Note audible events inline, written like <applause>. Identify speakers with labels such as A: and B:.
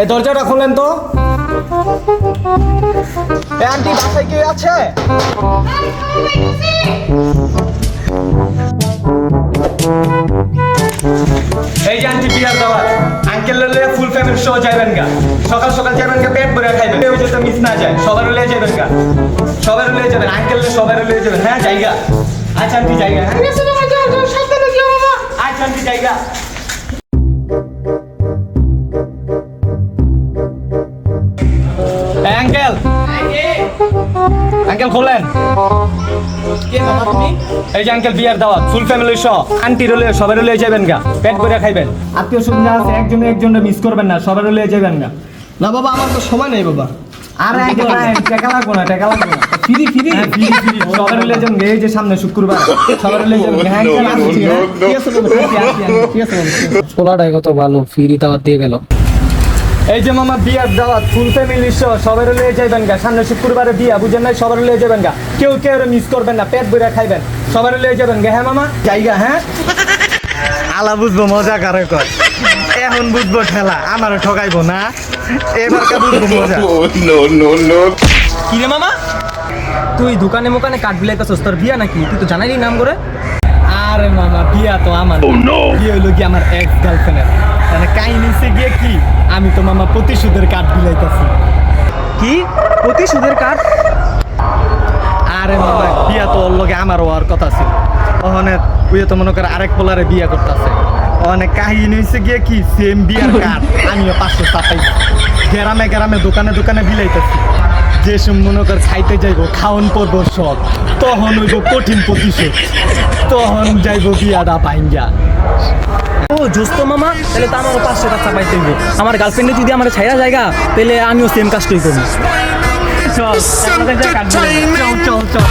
A: এই দরজাটা খোলেন তো। এ আন্টি, বাসায় কেউ আছে? এই যে আন্টি বিয়ার দাওয়াত আঙ্কেল ললে ফুল ফ্যামিলি সহ যাবেন গা। সকাল সকাল যাবেন গা, পেট ভরে খাইবেন। কেউ যাতে মিস না যায় সবার লয়ে যাবেন গা। সবার লয়ে যাবেন আঙ্কেল সবার লয়ে যাবেন। হ্যাঁ জায়গা আচ্ছা আন্টি জায়গা হ্যাঁ। আঙ্কেল খোলেন এই যে আঙ্কেল বিয়ার দাওয়াত ফুল ফ্যামিলি সহ আন্টি রলে সবাই রলে যাবেন গা পেট ভরে খাইবেন আত্মীয় স্বজন আছে একজনে একজনে মিস করবেন না সবাই রলে যাবেন গা
B: না বাবা আমার তো সময় নেই বাবা
A: আরে আঙ্কেল টাকা লাগবো না টাকা লাগবো না
B: ফিরি ফিরি
A: হ্যাঁ, ফিরি, ফিরি। সবাই রলে যাবেন এই যে সামনে শুক্রবার সবাই রলে যাবেন গা। হ্যাঁ হ্যাঁ?
B: ঠিক আছে। ঠিক আছে
C: পোলাটাই কত ভালো ফ্রি দাওয়াত দিয়ে গেল
A: এই যে মামা বিয়ার দাওয়াত ফুল ফ্যামিলি সহ সবাই রলে যাবেন গা। সামনে শুক্রবারে বিয়া বুঝেন নাই? সবাই রলে যাবেন গা। কেউ কেউ মিস করবেন না পেট ভরে খাইবেন। সবাই রলে যাবেন গা হ্যাঁ মামা? জায়গা হ্যাঁ? আলা বুঝব মজা কারে কর এখন বুঝব ঠেলা আমারও ঠকাইবো না। এবার বুঝব মজা। <laughs>
D: Oh.
C: কি রে মামা? তুই দোকানে মোকানে কাঠ বিলাইতেছস তোর বিয়া নাকি? তুই তো জানাইলি নাম করে।
A: আরে মামা বিয়া তো আমার। বিয়ে হইল কি আমার এক গার্লফ্রেন্ডের মানে কাহিনী সে গিয়ে কি? আমি তো মামা প্রতিশোধের কাঠ বিলাইতেছি।
C: কি? প্রতিশোধের কাঠ
A: আরে মামা বিয়া তো ওর লগে আমার হওয়ার কথা ছিল। ওখানে তুই তো মনে করে আরেক পোলারে বিয়া করতেছে। ওখানে কাহিনী হয়েছে গিয়ে কি? সেম বিয়ার কাঠ আমিও পাঁচশো চাপাই গ্রামে গ্রামে দোকানে দোকানে বিলাইতেছি। যে সব মনে কর খাইতে যাইব খাওন পড়ব সব। তখন হইব কঠিন প্রতিশোধ। তখন যাইব বিয়াটা পাইঙ্গা
C: ও জুস্তো মামা তাহলে তো আমারও পাঁচশো টাকা পাইতে হইব। আমার গার্লফ্রেন্ডে যদি আমার ছাইরা জায়গা তাহলে আমিও সেম কাজটাই করব।
A: চল চল চল।